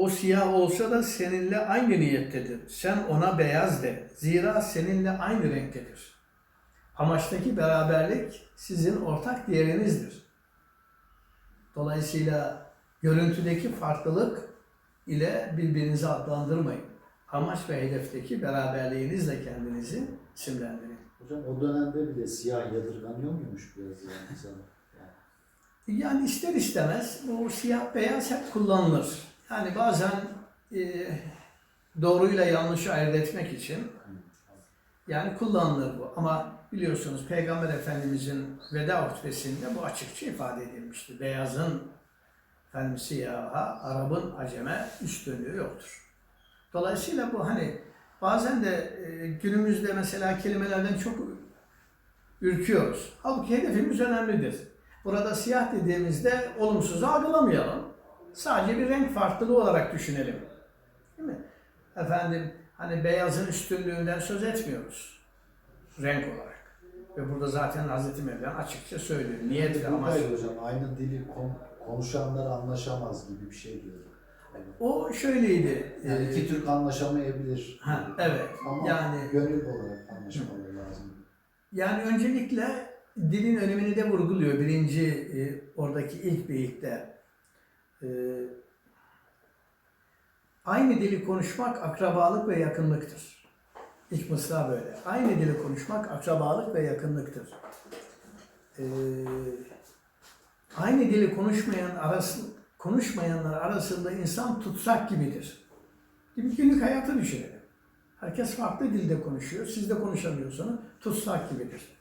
O siyah olsa da seninle aynı niyettedir. Sen ona beyaz de. Zira seninle aynı renktedir. Amaçtaki beraberlik sizin ortak değerinizdir. Dolayısıyla görüntüdeki farklılık ile birbirinizi adlandırmayın. Amaç ve hedefteki beraberliğinizle kendinizi isimlendirin. Hocam o dönemde bile siyah yadırganıyor muymuş biraz yani? Yani. Yani ister istemez bu siyah beyaz hep kullanılır. Yani bazen e, doğruyla yanlışı ayırt etmek için yani kullanılır bu. Ama biliyorsunuz Peygamber Efendimizin veda hutbesinde bu açıkça ifade edilmişti. Beyazın efendim siyaha, Arap'ın aceme üstünlüğü yoktur. Dolayısıyla bu hani bazen de e, günümüzde mesela kelimelerden çok ürküyoruz. Halbuki hedefimiz önemlidir. Burada siyah dediğimizde olumsuz algılamayalım. Sadece bir renk farklılığı olarak düşünelim. Değil mi? Efendim hani beyazın üstünlüğünden söz etmiyoruz. Renk olarak. Ve burada zaten Hazreti Mevlana açıkça söylüyor. Niyet ve amaç. Hocam aynı dili kon- konuşanlar anlaşamaz gibi bir şey diyor. Yani, O şöyleydi. yani e, iki Türk anlaşamayabilir. Ha, evet. Ama Yani gönül olarak anlaşmaları lazım. Yani öncelikle dilin önemini de vurguluyor birinci e, oradaki ilk beyitte. E, aynı dili konuşmak akrabalık ve yakınlıktır. İlk mısra böyle. Aynı dili konuşmak akrabalık ve yakınlıktır. E, aynı dili konuşmayan arası, konuşmayanlar arasında insan tutsak gibidir. Gibi günlük hayatı düşünelim. Herkes farklı dilde konuşuyor. Siz de konuşamıyorsunuz. Tutsak gibidir.